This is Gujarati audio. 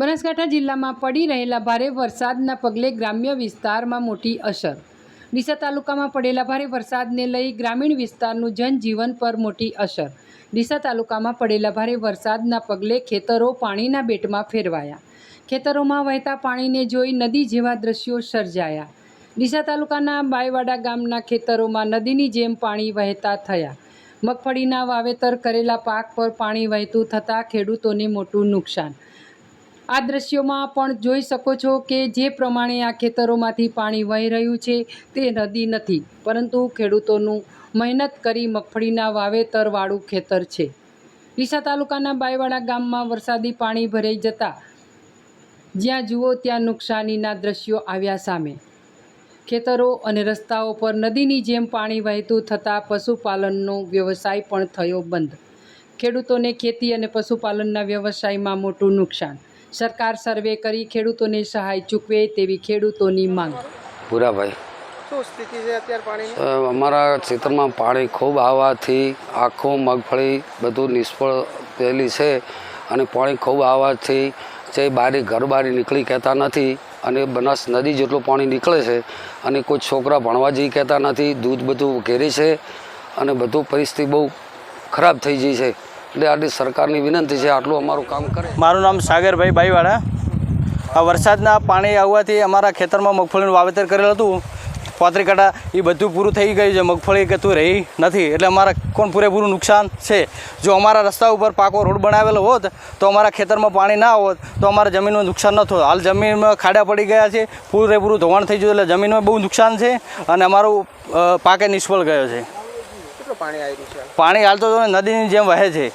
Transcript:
બનાસકાંઠા જિલ્લામાં પડી રહેલા ભારે વરસાદના પગલે ગ્રામ્ય વિસ્તારમાં મોટી અસર. ડીસા તાલુકામાં પડેલા ભારે વરસાદને લઈ ગ્રામીણ વિસ્તારનું જનજીવન પર મોટી અસર. ડીસા તાલુકામાં પડેલા ભારે વરસાદના પગલે ખેતરો પાણીના બેટમાં ફેરવાયા. ખેતરોમાં વહેતા પાણીને જોઈ નદી જેવા દ્રશ્યો સર્જાયા. ડીસા તાલુકાના બાયવાડા ગામના ખેતરોમાં નદીની જેમ પાણી વહેતા થયા. મગફળીના વાવેતર કરેલા પાક પર પાણી વહેતું થતાં ખેડૂતોને મોટું નુકસાન. આ દ્રશ્યોમાં પણ જોઈ શકો છો કે જે પ્રમાણે આ ખેતરોમાંથી પાણી વહી રહ્યું છે તે નદી નથી, પરંતુ ખેડૂતોનું મહેનત કરી મગફળીના વાવેતરવાળું ખેતર છે. ડીસા તાલુકાના બાયવાડા ગામમાં વરસાદી પાણી ભરાઈ જતા જ્યાં જુઓ ત્યાં નુકસાનીના દ્રશ્યો આવ્યા સામે. ખેતરો અને રસ્તાઓ પર નદીની જેમ પાણી વહેતું થતાં પશુપાલનનો વ્યવસાય પણ થયો બંધ. ખેડૂતોને ખેતી અને પશુપાલનના વ્યવસાયમાં મોટું નુકસાન સરકાર સર્વે કરી ખેડૂતોને સહાય ચૂકવે તેવી ખેડૂતોની માંગ. ભૂરાભાઈ શું સ્થિતિ છે અત્યારે પાણીની? અમારા ક્ષેત્રમાં પાણી ખૂબ આવવાથી આખું મગફળી બધું નિષ્ફળ થયેલી છે અને પાણી ખૂબ આવવાથી જે બારી ઘર બારી નીકળી કહેતા નથી અને બનાસ નદી જેટલું પાણી નીકળે છે અને કોઈ છોકરા ભણવા જઈ કહેતા નથી દૂધ બધું ઘેરી છે અને બધું પરિસ્થિતિ બહુ ખરાબ થઈ ગઈ છે. એટલે આટલી સરકારની વિનંતી છે આટલું અમારું કામ કરે. મારું નામ સાગરભાઈ ભાઈવાળા આ વરસાદના પાણી આવવાથી અમારા ખેતરમાં મગફળીનું વાવેતર કરેલું હતું. પોતરી કાંટા એ બધું પૂરું થઈ ગયું છે. મગફળી કતું રહી નથી. એટલે અમારા કોણ પૂરેપૂરું નુકસાન છે? જો અમારા રસ્તા ઉપર પાકો રોડ બનાવેલો હોત, તો અમારા ખેતરમાં પાણી ના હોત, તો અમારા જમીનનું નુકસાન ન થતું. હાલ જમીનમાં ખાડા પડી ગયા છે. પૂરેપૂરું ધોવાણ થઈ ગયું એટલે જમીનમાં બહુ નુકસાન છે અને અમારું પાકે નિષ્ફળ ગયો છે. પાણી હાલતો છે? પાણી હાલ તો નદીની જેમ વહે છે.